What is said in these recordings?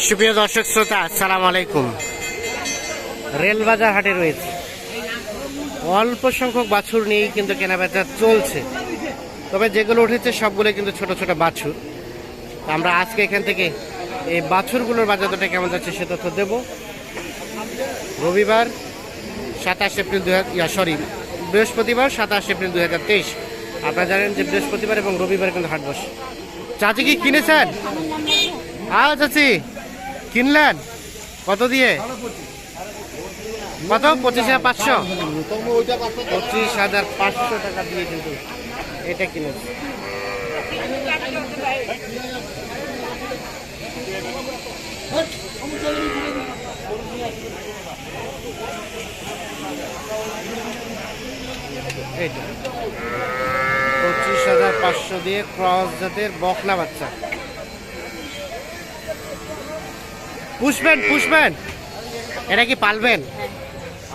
সুপ্রিয় দর্শক শ্রোতা, আসসালামু আলাইকুম। রেলবাজার হাটে রয়েছে। অল্প সংখ্যক বাছুর নিয়েই কিন্তু কেনাবেচা চলছে। তবে যেগুলো উঠেছে, সবগুলো কিন্তু ছোট ছোট বাছুর। আমরা আজকে এখান থেকে এই বাছুরগুলোর বাজার দরটা কেমন যাচ্ছে সে তথ্য দেব। রবিবার সাতাশ এপ্রিল দু হাজার সরি, বৃহস্পতিবার সাতাশ এপ্রিল দু হাজার তেইশ। আপনারা জানেন যে বৃহস্পতিবার এবং রবিবার কিন্তু হাট বসে। চাচি কি কিনেছেন? হ্যাঁ চাচি। কিনলেন? কত দিয়ে? কত? পঁচিশ হাজার পাঁচশো? পঁচিশ হাজার পাঁচশো টাকা দিয়ে কিন্তু এটা কিনেছে। পঁচিশ হাজার পাঁচশো দিয়ে ক্রস জাতের বকলা বাচ্চা। পুষবেন পুষবেন। এটা কি পালবেন?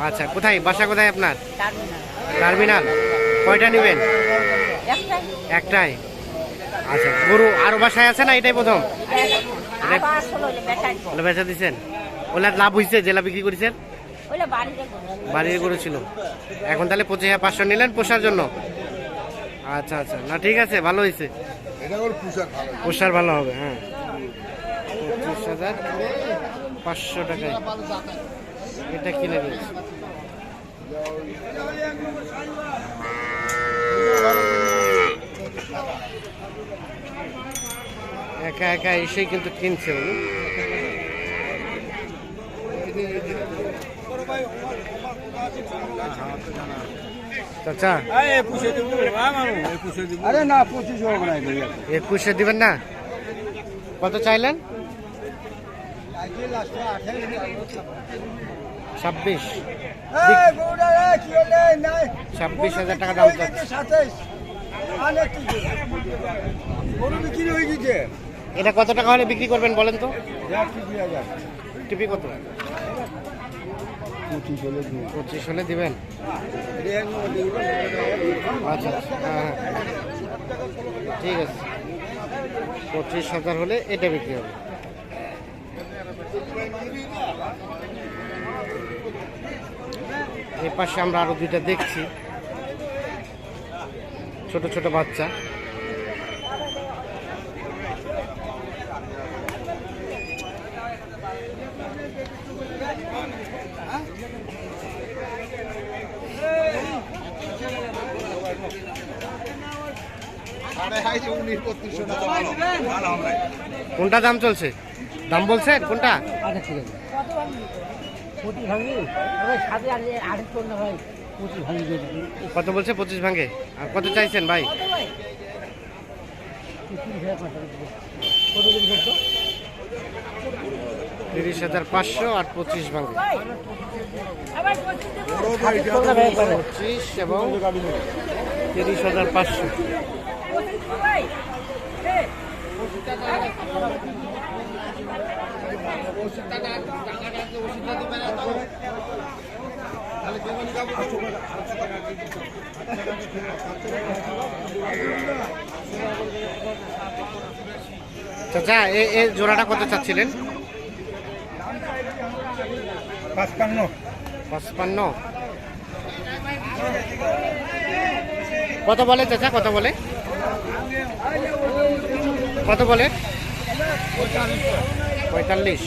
আচ্ছা কোথায়? বাসা কোথায় আপনার? টার্মিনাল। কয়টা নেবেন? একটাই। আচ্ছা গরু আরও বাসায় আছে না এটাই প্রথম? বেচা দিচ্ছেন ওগুলা লাভ হয়েছে জেলা বিক্রি করেছেন? বাড়ির গরু ছিল। এখন তাহলে পঁচিশ হাজার পাঁচশো নিলেন পোষার জন্য? আচ্ছা আচ্ছা। না ঠিক আছে ভালো হয়েছে এটা ভালো। পোষার ভালো হবে হ্যাঁ। হাজার। পাঁচশো টাকায়। এটা কিনে দিয়েছি। একা একা এসেই কিন্তু কিনছে উনি। চাচা আরে না পঁচিশ না একুশে দিবেন না? কত চাইলেন? ছাব্বিশ। ছাব্বিশ হাজার টাকা দাম বিক্রি এটা কত টাকা হলে বিক্রি করবেন বলেন তো? টিপি কত? পঁচিশ হলে পঁচিশ হলে দিবেন? আচ্ছা আচ্ছা, হ্যাঁ হ্যাঁ। ঠিক আছে। পঁচিশ হাজার হলে এটা বিক্রি হবে। এর পাশে আমরা আরও দুইটা দেখছি। ছোট ছোট বাচ্চা। কোনটা দাম চলছে? দাম বলছেন কোনটা? আচ্ছা ঠিক আছে। পঁচিশ ভাঙি সাথে আর না ভাই পঁচিশ ভাঙি কত বলছে পঁচিশ ভাঙে? আর কত চাইছেন ভাই? তিরিশ হাজার পাঁচশো আর পঁচিশ ভাঙে। পঁচিশ এবং তিরিশ হাজার পাঁচশো। চাচা এ এ জোড়াটা কত চাচ্ছিলেন? পাঁচপান্ন। পঁচপান্ন। কত বলে চাচা কত বলে? কত বলে? পঁয়তাল্লিশ।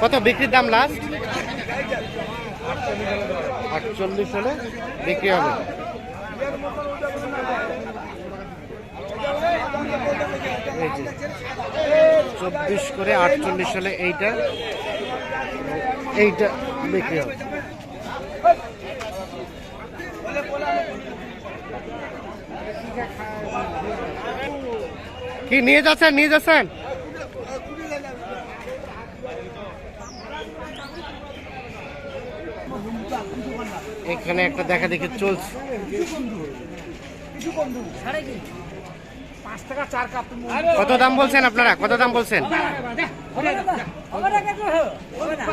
কত বিক্রির দাম লাস্ট আটচল্লিশ হলে বিক্রি হবে। চব্বিশ করে আটচল্লিশ হলে এইটা এইটা বিক্রি হবে। কি নিয়ে যাচ্ছেন নিয়ে যাচ্ছেন? এখানে একটা দেখা দেখি চলছে। কত দাম বলছেন আপনারা? কত দাম বলছেন? হবে না হবে না কেন হবে না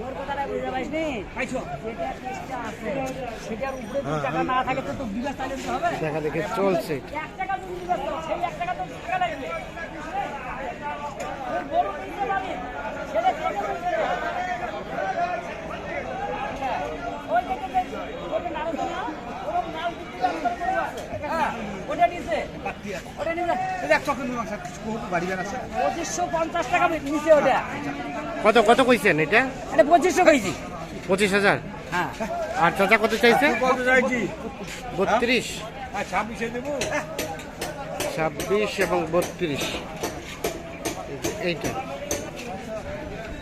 ওর কথাটা বুঝতে পারিসনি পাইছো যেটা চেষ্টা আছে সেটার উপরে দু টাকা না থাকে তো তো বিকাশ তাহলে দিতে হবে দেখা দেখি চলছে এক টাকা যদি বিকাশ দাও, সেই এক টাকা তো টাকা লাগবে ওটা নিবে একশো কিন্তু বাড়ি বেড়াচ্ছে পঁচিশশো পঞ্চাশ টাকা নিচে ওটা কত কত কইছেন এটা? এটা পঁচিশশো কেজি পঁচিশ হাজার? হ্যাঁ। আর চাচা কত চাইছে? বত্রিশ। আর ছাব্বিশে দেবো। ছাব্বিশ এবং বত্রিশ। এইটা।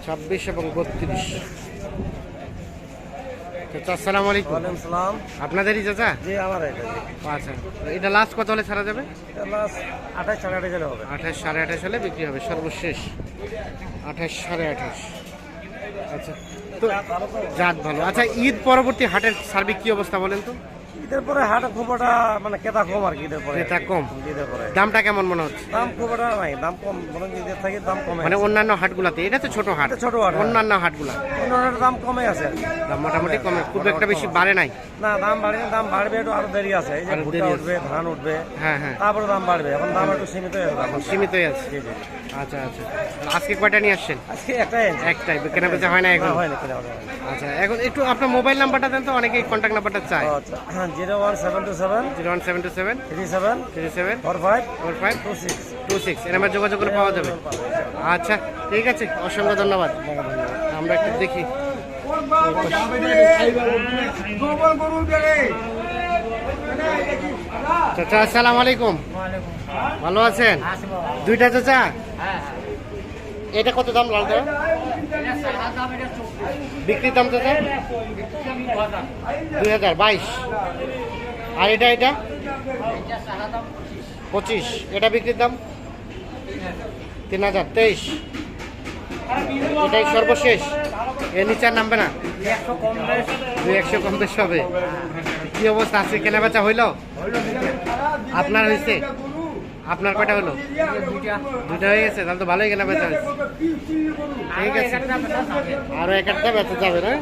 ছাব্বিশ এবং বত্রিশ। চাচা আসসালামু আলাইকুম সালাম। আপনাদেরই চাচা? জি আমার এটা আচ্ছা। এটা লাস্ট কত হলে ছাড়া যাবে? এটা লাস্ট আঠাশ সাড়ে আঠাশ হলে হবে। আঠাশ সাড়ে আঠাশ হলে বিক্রি হবে সর্বশেষ। আঠাশ সাড়ে আঠাশ। আচ্ছা। তো। জাত ভালো। আচ্ছা ঈদ পরবর্তী হাটের সার্বিক কি অবস্থা বলেন তো? ঈদের পরে হাট মানে কম আর কি ঈদের পরে। ক্রেতা কম। ঈদের পরে। দামটা কেমন মনে হচ্ছে? দাম খুব নাই দাম কম। বরং ঈদের থেকে দাম কমে মানে অন্যান্য হাটগুলাতে এটা তো ছোট হাট। ছোট হাট, হ্যাঁ। অন্যান্য হাটগুলা। অন্যান্য দাম কমে আছে দাম মোটামুটি কমে খুব একটা বেশি বাড়ে নাই। না দাম বাড়বে দাম বাড়বে একটু আরও দেরি আছে। এই যে ভুট্টা উঠবে ধান উঠবে হ্যাঁ হ্যাঁ। তারপরে দাম বাড়বে। এখন দাম একটু সীমিত যাবে আছে। জি জি। আচ্ছা আচ্ছা। আজকে কয়টা নিয়ে আসছেন? আজকে একটাই এনেছি। একটাই। কেনা বেচা হয় না এখন? না। আচ্ছা এখন একটু আপনার মোবাইল নাম্বারটা দেন তো অনেকেই কন্ট্যাক্ট নাম্বারটা চায়। আচ্ছা। Zero one seven two seven zero one seven two seven three seven three seven four five four five two six two six. এর নাম্বার যোগাযোগ করে পাওয়া যাবে। আচ্ছা ঠিক আছে অসংখ্য ধন্যবাদ। আমরা একটু দেখি। চাচা আসসালামু আলাইকুম। ভালো আছেন? দুইটা চাচা? এটা কত দাম লালটা বিক্রির দাম চাচা দুই হাজার, বাইশ। আর এটা এটা? পঁচিশ। এটা বিক্রির দাম? তিন হাজার, তেইশ। এটাই সর্বশেষ। এর নিচে আর নামবে না? দুই একশো কম বেশি হবে। কি অবস্থা? আছে কেনা বেচা হইল? আপনার হয়েছে আপনার কয়টা হলো? দুটা হয়ে গেছে তাহলে তো ভালোই কেনা বেচা হয়েছে। ঠিক আছে। আরও এক একটা বেচা যাবে না?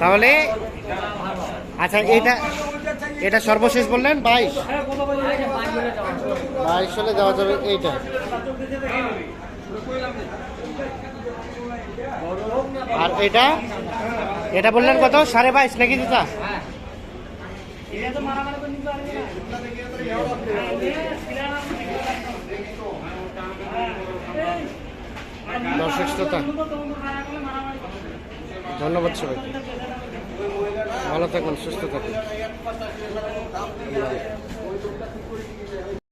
তাহলে আচ্ছা এটা এটা সর্বশেষ বললেন বাইশ? বাইশ হলে দেওয়া যাবে এইটা। আর এটা? এটা বললেন কত? সাড়ে বাইশ নাকি দিতা দর্শক শ্রোতা ধন্যবাদ সবাইকে। ভালো থাকুন সুস্থ থাকুন